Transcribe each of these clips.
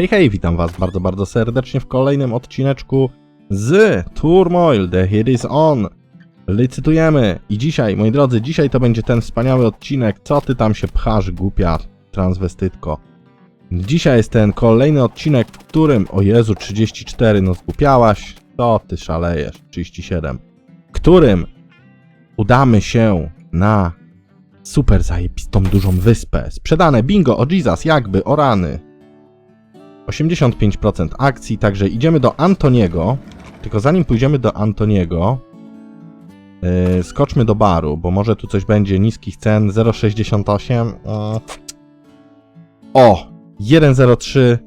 Hej, hej, witam was bardzo, bardzo serdecznie w kolejnym odcineczku z Turmoil, The Hit is On. Licytujemy i dzisiaj, moi drodzy, dzisiaj to będzie ten wspaniały odcinek, co ty tam się pchasz, głupia transwestytko. Dzisiaj jest ten kolejny odcinek, w którym, o Jezu, 34, no zgłupiałaś, to ty szalejesz, 37, w którym udamy się na super zajebistą dużą wyspę. Sprzedane bingo, o Jesus, jakby, o rany. 85% akcji, także idziemy do Antoniego. Tylko zanim pójdziemy do Antoniego, yy, skoczmy do baru, bo może tu coś będzie niskich cen 0,68. Yy. O! 1,03 yy,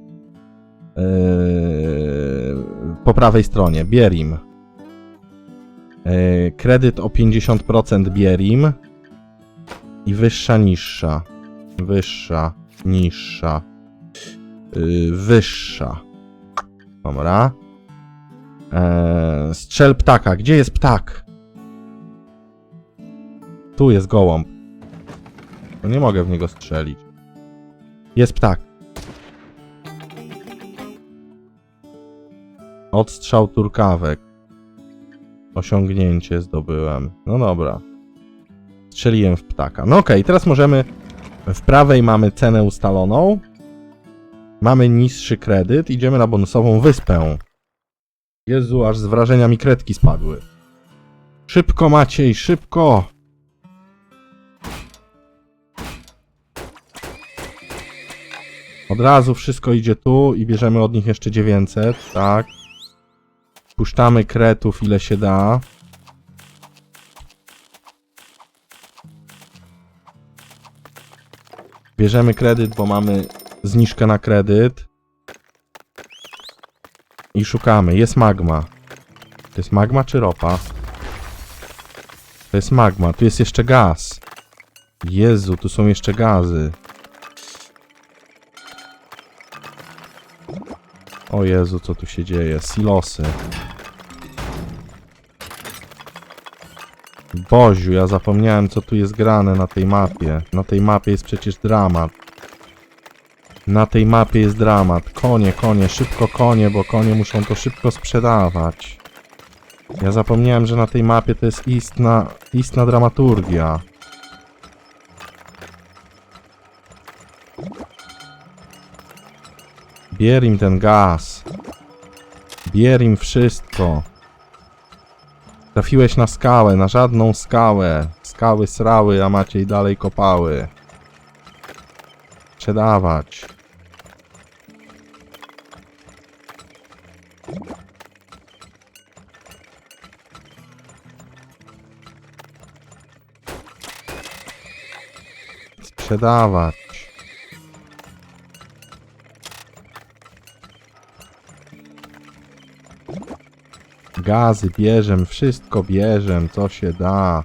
po prawej stronie. Bierim. Yy, kredyt o 50% Bierim. I wyższa, niższa. Wyższa, niższa. Yy, wyższa. Dobra. Eee, strzel ptaka. Gdzie jest ptak? Tu jest gołąb. No nie mogę w niego strzelić. Jest ptak. Odstrzał turkawek. Osiągnięcie zdobyłem. No dobra. Strzeliłem w ptaka. No okej, teraz możemy... W prawej mamy cenę ustaloną. Mamy niższy kredyt, idziemy na bonusową wyspę. Jezu, aż z wrażenia mi kredki spadły. Szybko Maciej, szybko! Od razu wszystko idzie tu i bierzemy od nich jeszcze 900, tak. Puszczamy kretów ile się da. Bierzemy kredyt, bo mamy zniżkę na kredyt. I szukamy. Jest magma. To jest magma czy ropa? To jest magma. Tu jest jeszcze gaz. Jezu, tu są jeszcze gazy. O Jezu, co tu się dzieje? Silosy. Boziu, ja zapomniałem co tu jest grane na tej mapie. Na tej mapie jest przecież dramat. Na tej mapie jest dramat. Konie, konie, szybko konie, bo konie muszą to szybko sprzedawać. Ja zapomniałem, że na tej mapie to jest istna, istna dramaturgia. Bier im ten gaz. Bier im wszystko. Trafiłeś na skałę, na żadną skałę. Skały srały, a Maciej dalej kopały. Sprzedawać. Sprzedawać. Gazy bierzem, wszystko bierzem, co się da.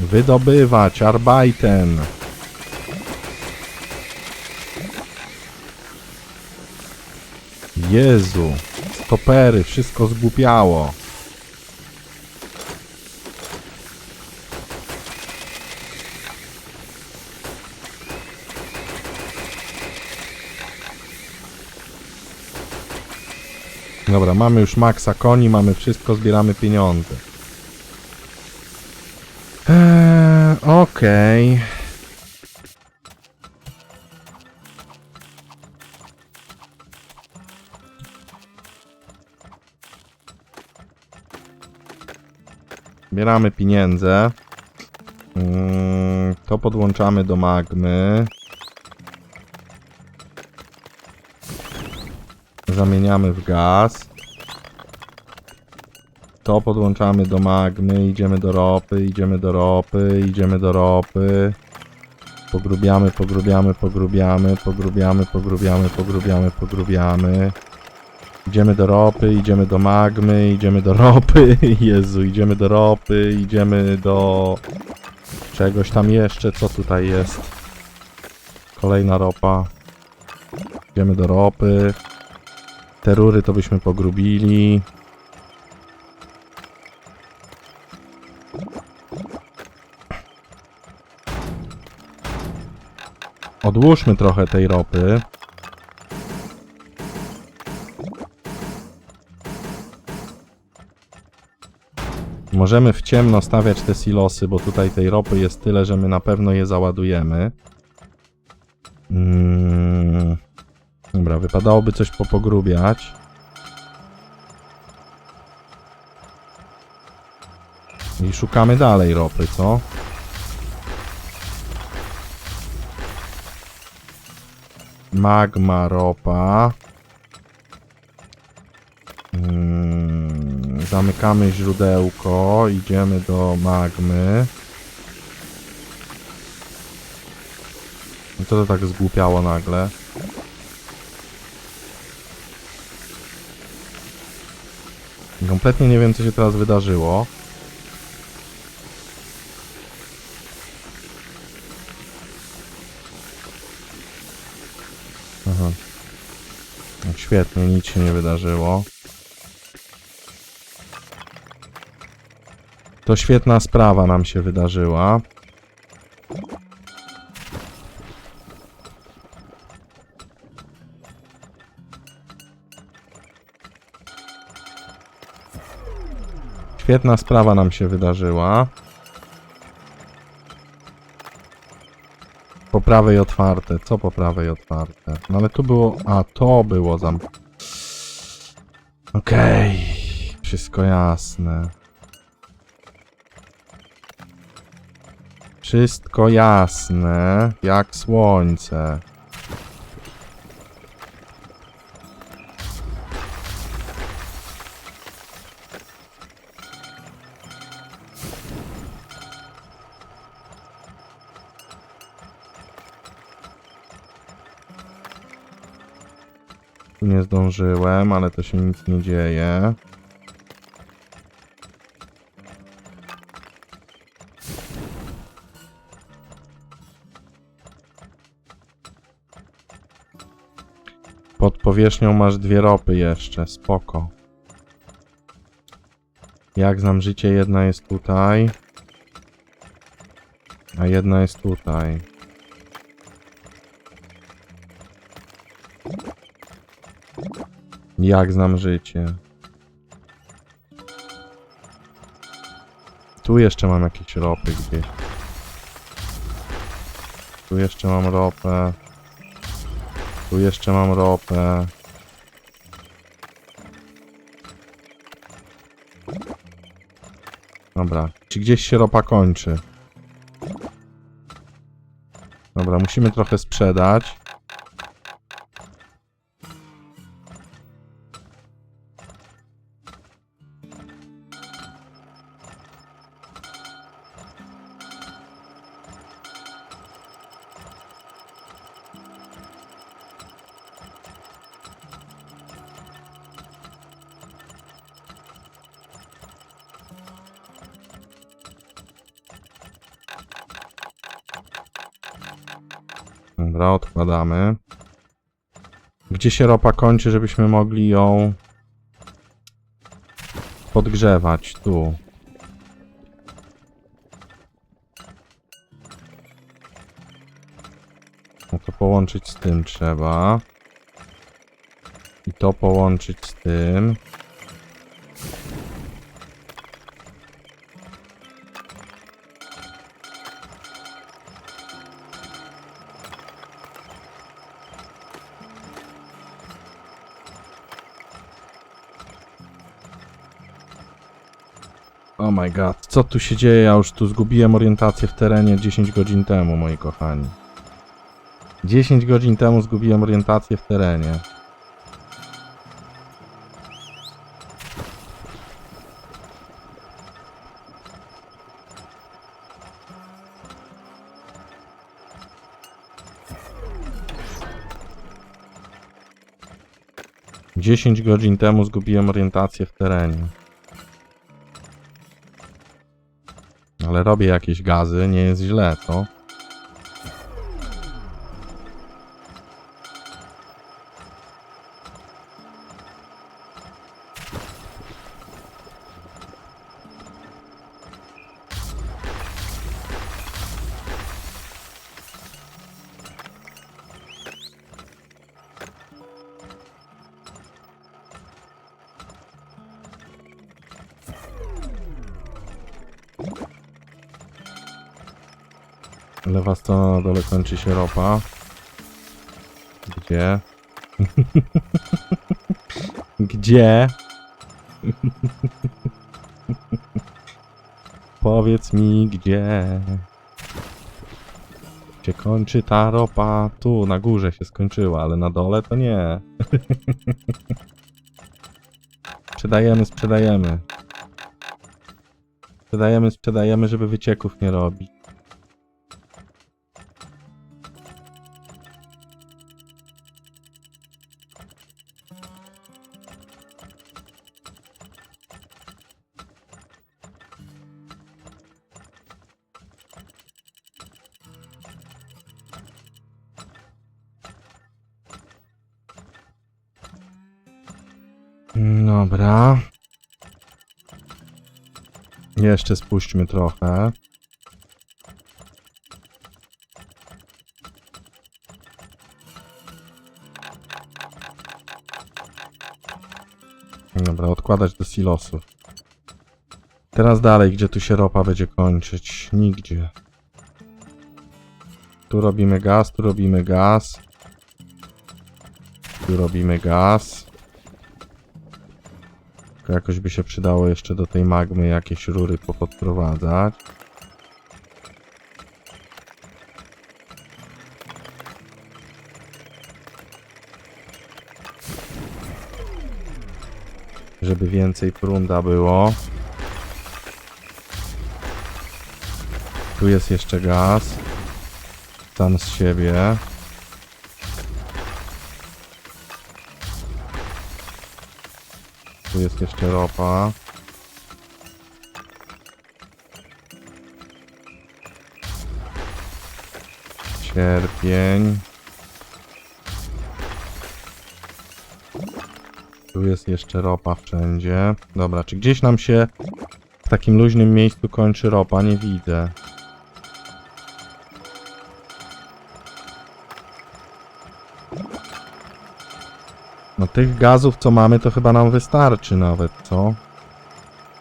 Wydobywać, Arbeiten. Jezu, stopery, wszystko zgłupiało. Dobra, mamy już maksa koni, mamy wszystko, zbieramy pieniądze. Eee, okej. Zbieramy pieniądze. Mm, to podłączamy do magmy. Zamieniamy w gaz. To podłączamy do magmy, idziemy do ropy, idziemy do ropy, idziemy do ropy. Pogrubiamy, pogrubiamy, pogrubiamy, pogrubiamy, pogrubiamy, pogrubiamy, pogrubiamy. Idziemy do ropy, idziemy do magmy, idziemy do ropy. Jezu, idziemy do ropy, idziemy do czegoś tam jeszcze. Co tutaj jest? Kolejna ropa. Idziemy do ropy. Te rury to byśmy pogrubili. Odłóżmy trochę tej ropy. Możemy w ciemno stawiać te silosy, bo tutaj tej ropy jest tyle, że my na pewno je załadujemy. Mm. Dobra, wypadałoby coś popogrubiać. I szukamy dalej ropy, co? Magma ropa. Mm, zamykamy źródełko, idziemy do magmy. No Co to tak zgłupiało nagle? Kompletnie nie wiem, co się teraz wydarzyło. Świetnie, nic się nie wydarzyło. To świetna sprawa nam się wydarzyła. Świetna sprawa nam się wydarzyła. Prawej otwarte. Co po prawej otwarte? No ale tu było... A, to było zam... Okej. Wszystko jasne. Wszystko jasne. Jak słońce. Nie zdążyłem, ale to się nic nie dzieje. Pod powierzchnią masz dwie ropy jeszcze, spoko. Jak znam życie, jedna jest tutaj. A jedna jest tutaj. Jak znam życie. Tu jeszcze mam jakieś ropy gdzieś. Tu jeszcze mam ropę. Tu jeszcze mam ropę. Dobra, czy gdzieś się ropa kończy? Dobra, musimy trochę sprzedać. Dobra, odkładamy. Gdzie się ropa kończy, żebyśmy mogli ją podgrzewać? Tu. No to połączyć z tym trzeba. I to połączyć z tym. Oh my god, co tu się dzieje? Ja już tu zgubiłem orientację w terenie 10 godzin temu, moi kochani. 10 godzin temu zgubiłem orientację w terenie. Dziesięć godzin temu zgubiłem orientację w terenie. Ale robię jakieś gazy, nie jest źle, to. Lewa strona na dole kończy się ropa. Gdzie? Gdzie? Powiedz mi gdzie. Gdzie kończy ta ropa? Tu, na górze się skończyła, ale na dole to nie. sprzedajemy, sprzedajemy. Sprzedajemy, sprzedajemy, żeby wycieków nie robić. Dobra. Jeszcze spuśćmy trochę. Dobra, odkładać do silosów. Teraz dalej, gdzie tu się ropa będzie kończyć? Nigdzie. Tu robimy gaz, tu robimy gaz. Tu robimy gaz. Jakoś by się przydało jeszcze do tej magmy jakieś rury popodprowadzać. Żeby więcej prunda było. Tu jest jeszcze gaz. Sam z siebie. Jest jeszcze ropa. Sierpień. Tu jest jeszcze ropa wszędzie. Dobra, czy gdzieś nam się w takim luźnym miejscu kończy ropa? Nie widzę. Tych gazów, co mamy, to chyba nam wystarczy nawet, co?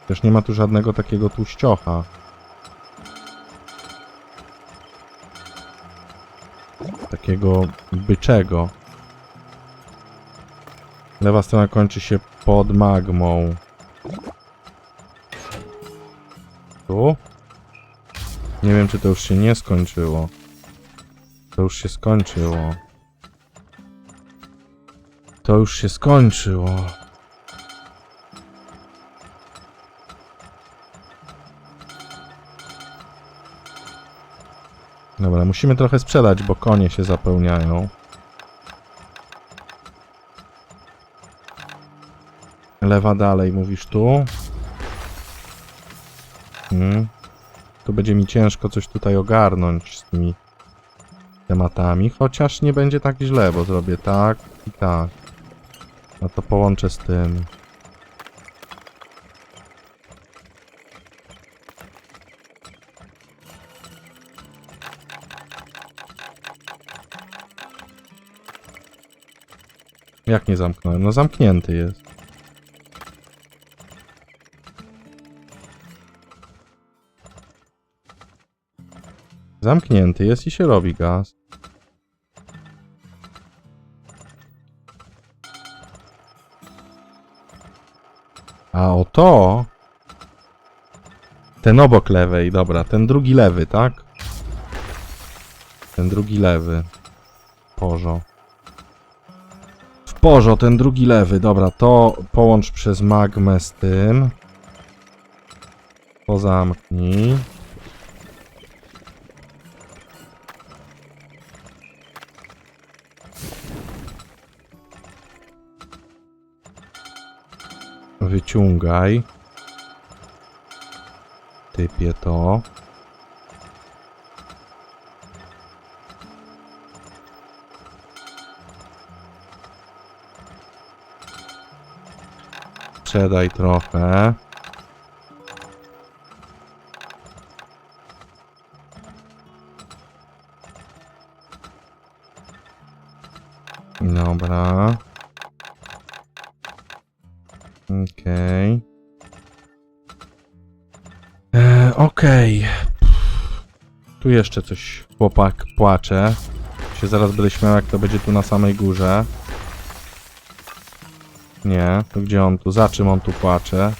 Też nie ma tu żadnego takiego tłuściocha. Takiego byczego. Lewa strona kończy się pod magmą. Tu? Nie wiem, czy to już się nie skończyło. To już się skończyło. To już się skończyło. Dobra, musimy trochę sprzedać, bo konie się zapełniają. Lewa dalej, mówisz tu? Hmm. Tu będzie mi ciężko coś tutaj ogarnąć z tymi tematami, chociaż nie będzie tak źle, bo zrobię tak i tak. No to połączę z tym. Jak nie zamknąłem? No zamknięty jest. Zamknięty jest i się robi gaz. A o to... Ten obok lewej, dobra, ten drugi lewy, tak? Ten drugi lewy. Porzo. W porzo, ten drugi lewy, dobra, to połącz przez magmę z tym. Pozamknij. Wyciągaj. Typię to. Sprzedaj trochę. Dobra. Okej. Tu jeszcze coś chłopak płacze. Się zaraz będę śmiał, jak to będzie tu na samej górze. Nie, to gdzie on tu? Za czym on tu płacze?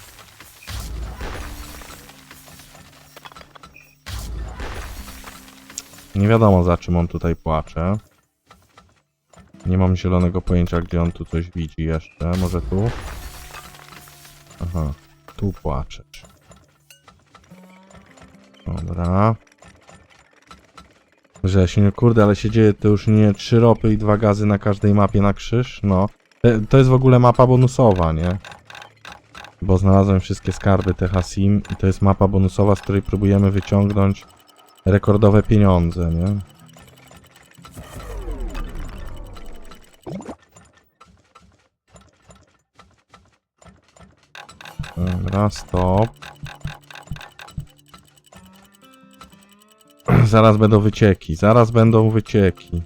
Nie wiadomo za czym on tutaj płacze. Nie mam zielonego pojęcia, gdzie on tu coś widzi jeszcze. Może tu? Aha, tu płaczesz. Dobra. Wrzesień, kurde, ale się dzieje to już nie trzy ropy i dwa gazy na każdej mapie na krzyż? No. E, To jest w ogóle mapa bonusowa, nie? Bo znalazłem wszystkie skarby Techasim i to jest mapa bonusowa, z której próbujemy wyciągnąć rekordowe pieniądze, nie? Dobra, stop. Zaraz będą wycieki, zaraz będą wycieki.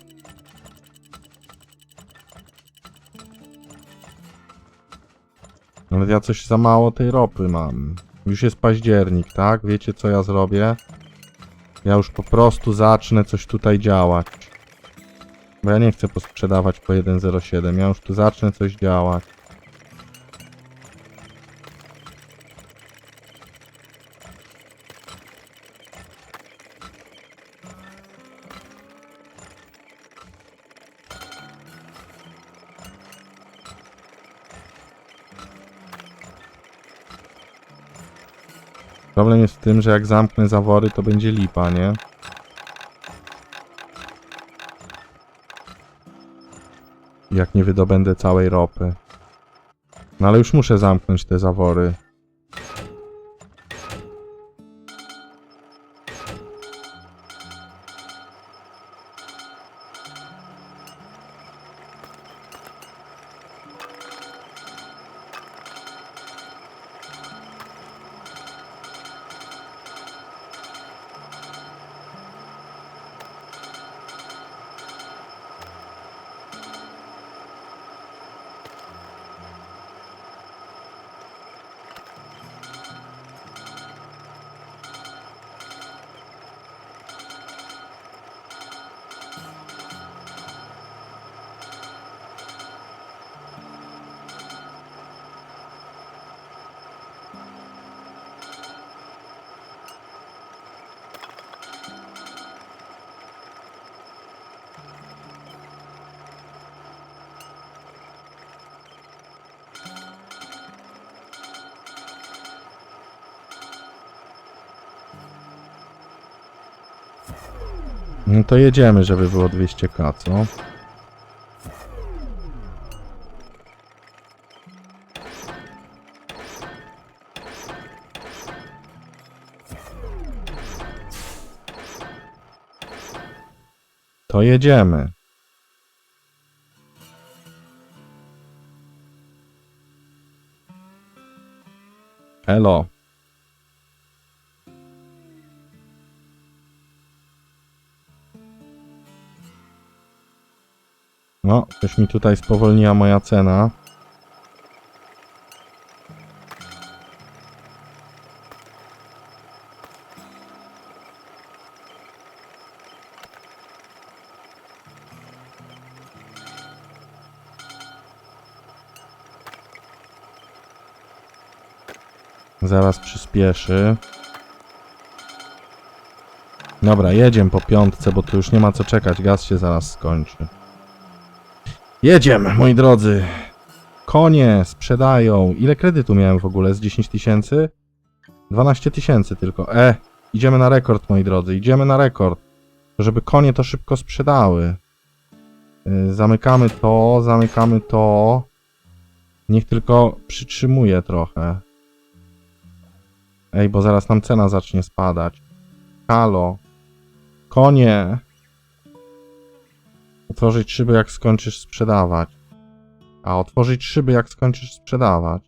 Ale ja coś za mało tej ropy mam. Już jest październik, tak? Wiecie co ja zrobię? Ja już po prostu zacznę coś tutaj działać. Bo ja nie chcę posprzedawać po 1.07. Ja już tu zacznę coś działać. Problem jest w tym, że jak zamknę zawory, to będzie lipa, nie? Jak nie wydobędę całej ropy. No ale już muszę zamknąć te zawory. No to jedziemy, żeby było 200k, co? To jedziemy. Elo. No, coś mi tutaj spowolniła moja cena. Zaraz przyspieszy. Dobra, jedziemy po piątce, bo tu już nie ma co czekać. Gaz się zaraz skończy. Jedziemy, moi drodzy. Konie sprzedają. Ile kredytu miałem w ogóle? Z 10 tysięcy? 12 tysięcy tylko. E, idziemy na rekord, moi drodzy. Idziemy na rekord. Żeby konie to szybko sprzedały. Y, Zamykamy to, zamykamy to. Niech tylko przytrzymuje trochę. Ej, bo zaraz nam cena zacznie spadać. Halo. Konie. Otworzyć szyby jak skończysz sprzedawać. A otworzyć szyby jak skończysz sprzedawać.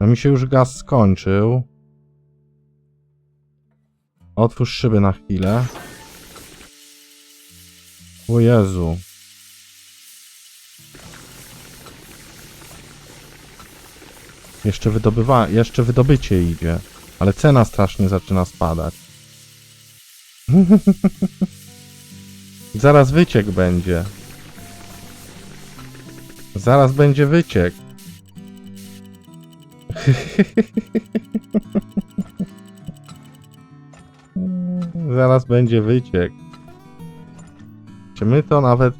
No mi się już gaz skończył. Otwórz szyby na chwilę. O Jezu. Jeszcze wydobywa, jeszcze wydobycie idzie. Ale cena strasznie zaczyna spadać. Zaraz wyciek będzie. Zaraz będzie wyciek. Zaraz będzie wyciek. Czy my to nawet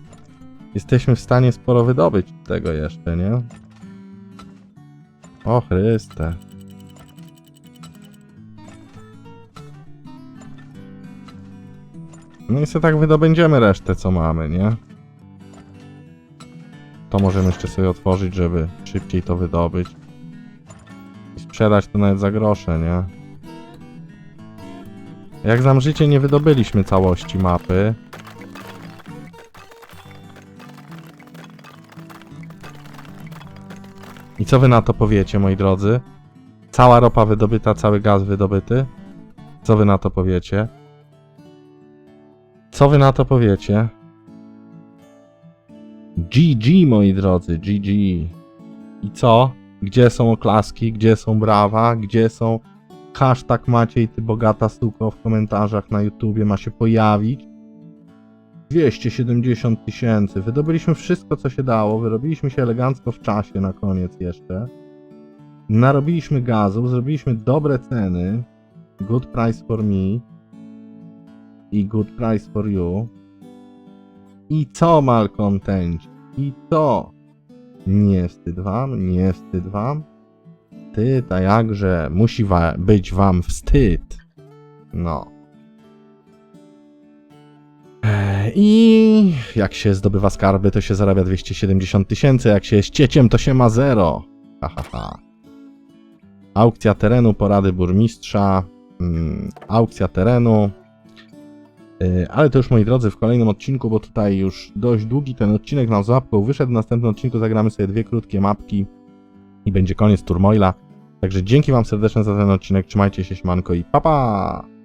jesteśmy w stanie sporo wydobyć tego jeszcze, nie? O Chryste. No i sobie tak wydobędziemy resztę, co mamy, nie? To możemy jeszcze sobie otworzyć, żeby szybciej to wydobyć. I sprzedać to nawet za grosze, nie? Jak znam życie, nie wydobyliśmy całości mapy. I co wy na to powiecie, moi drodzy? Cała ropa wydobyta, cały gaz wydobyty? Co wy na to powiecie? Co wy na to powiecie? GG, moi drodzy, GG. I co? Gdzie są oklaski? Gdzie są brawa? Gdzie są hashtag Maciej, ty bogata suko w komentarzach na YouTubie ma się pojawić? 270 tysięcy. Wydobyliśmy wszystko, co się dało. Wyrobiliśmy się elegancko w czasie na koniec jeszcze. Narobiliśmy gazu, zrobiliśmy dobre ceny. Good price for me i good price for you. I co, malcontent? I co? Nie wstyd wam? Nie wstyd wam? Wstyd, a jakże? Musi wa- być wam wstyd. No. Eee, I jak się zdobywa skarby, to się zarabia 270 tysięcy, jak się jest cieciem, to się ma zero. Ha, ha, ha. Aukcja terenu, porady burmistrza, mm, aukcja terenu, Ale to już moi drodzy w kolejnym odcinku, bo tutaj już dość długi ten odcinek nam z wyszedł. W następnym odcinku zagramy sobie dwie krótkie mapki i będzie koniec Turmoila. Także dzięki wam serdecznie za ten odcinek, trzymajcie się, śmanko i pa pa!